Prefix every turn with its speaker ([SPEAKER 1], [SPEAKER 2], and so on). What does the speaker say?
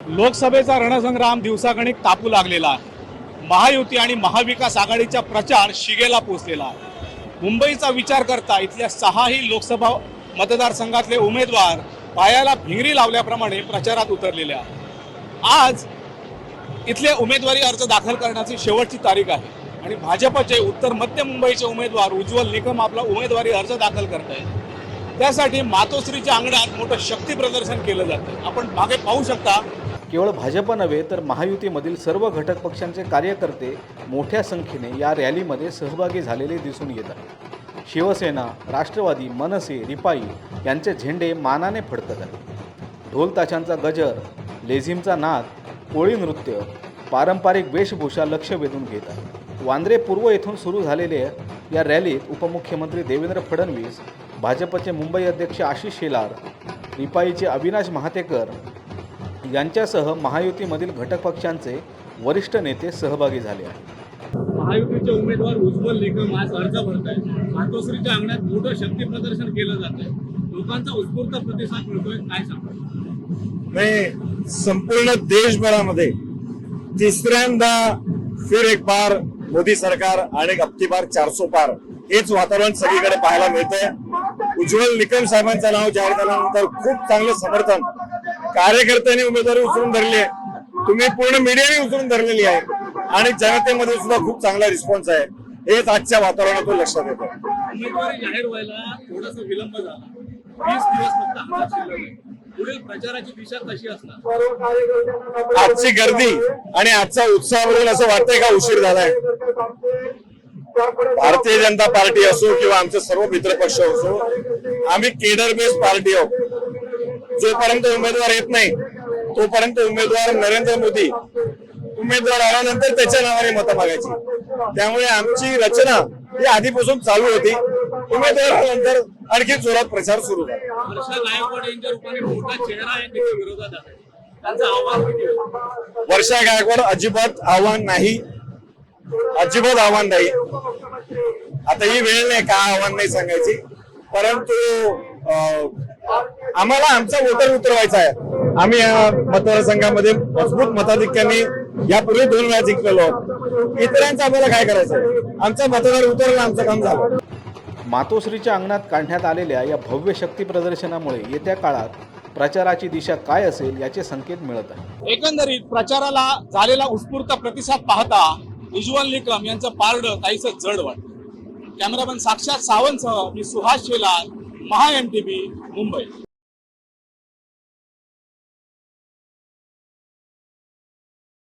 [SPEAKER 1] लोकसभेचा रणसंग्राम दिवसागणिक तापू लागलेला आहे. महायुती आणि महाविकास आघाडीचा प्रचार शिगेला पोचलेला आहे. मुंबईचा विचार करता इथल्या सहाही लोकसभा मतदारसंघातले उमेदवार पायाला भिंगरी लावल्याप्रमाणे प्रचारात उतरलेले आहेत. आज इथले उमेदवारी अर्ज दाखल करण्याची शेवटची तारीख आहे आणि भाजपचे उत्तर मध्य मुंबईचे उमेदवार उज्ज्वल निकम आपला उमेदवारी अर्ज दाखल करत आहेत त्यासाठी मातोश्रीच्या अंगणात मोठं शक्ती प्रदर्शन केलं जातं आपण मागे पाहू शकता
[SPEAKER 2] केवळ भाजप नव्हे तर महायुतीमधील सर्व घटक पक्षांचे कार्यकर्ते मोठ्या संख्येने या रॅलीमध्ये सहभागी झालेले दिसून येतात शिवसेना राष्ट्रवादी मनसे रिपाई यांचे झेंडे मानाने फडकत आहेत. ढोलताशांचा गजर लेझिमचा नाद कोळी नृत्य पारंपरिक वेशभूषा लक्ष वेधून घेत आहे वांद्रे पूर्व येथून सुरू झालेल्या या रॅलीत उपमुख्यमंत्री देवेंद्र फडणवीस भाजपचे मुंबई अध्यक्ष आशिष शेलार रिपाईचे अविनाश महातेकर यांच्यासह महायुतीमधील घटक पक्षांचे वरिष्ठ नेते सहभागी झाले आहेत.
[SPEAKER 1] महायुतीचे उमेदवार उज्ज्वल निकम आज अर्ज भरत आहेत मातोश्रीच्या अंगणात मोठं शक्ती प्रदर्शन केलं जात आहे लोकांचा उत्स्फूर्त प्रतिसाद मिळतोय काय सांगतो
[SPEAKER 3] मैं संपूर्ण देशभरामध्ये तिसऱ्यांदा फिर एक बार मोदी सरकार आणि अबकी बार चारसो पार हेच वातावरण सगळीकडे पाहायला मिळतंय. उज्ज्वल निकम साहेबांचं नाव जाहीर झाल्यानंतर खूप चांगलं समर्थन कार्यकर्त्यांनी उमेदवारी उचलून धरली आहे. तुम्ही पूर्ण मीडियाने उचलून धरलेली आहे. आणि जनतेमध्ये सुद्धा खूप चांगला रिस्पॉन्स आहे. हेच आजच्या वातावरणातून लक्षात येतं.
[SPEAKER 1] उमेदवारी जाहीर व्हायला थोडासा विलंब झाला. वीस दिवस फक्त हातात शिल्लक आहे. पुढील प्रचाराची दिशा कशी असणार?
[SPEAKER 3] आजची गर्दी आणि आजचा उत्साह बघून असं वाटतंय का उशीर झालाय? भारतीय जनता पार्टी असो किंवा आमचे सर्व मित्र पक्ष असो आम्ही केडर बेस पार्टी आहोत. जोपर्यंत उमेदवार येत नाही तोपर्यंत उमेदवार नरेंद्र मोदी उमेदवार आल्यानंतर त्याच्या नावाने मतं मागायची. त्यामुळे आमची रचना ही आधीपासून चालू होती. उमेदवार आल्यानंतर आणखी जोरात प्रचार सुरू झाला.
[SPEAKER 1] वर्षा गायकवाड
[SPEAKER 3] अजिबात आव्हान नाही. अजिबात आव्हान नाही. आता ही वेळ नाही का आव्हान नाही सांगायची. परंतु अं, आम्हाला आमचा वोटर उतरवायचा आहे. आम्ही या मतदारसंघामध्ये मजबूत मताधिक्याने यापूर्वी दोन वेळा जिंकलेलो आहोत. इतरांचं आम्हाला काय करायचं? आमचा मतदार उतरला आमचं काम झालं.
[SPEAKER 2] मातोश्रीच्या अंगणात काढण्यात आलेल्या या भव्य शक्ती प्रदर्शनामुळे येत्या काळात प्रचाराची दिशा काय असेल याचे संकेत मिळत आहे
[SPEAKER 1] एकंदरीत प्रचाराला झालेला उत्स्फूर्त प्रतिसाद पाहता उज्ज्वल निकम यांचं पारडं काहीसं जड वाटतं. कॅमेरामॅन साक्षात सावंतसह मी Suhas Shelar. Maha M T Mumbai.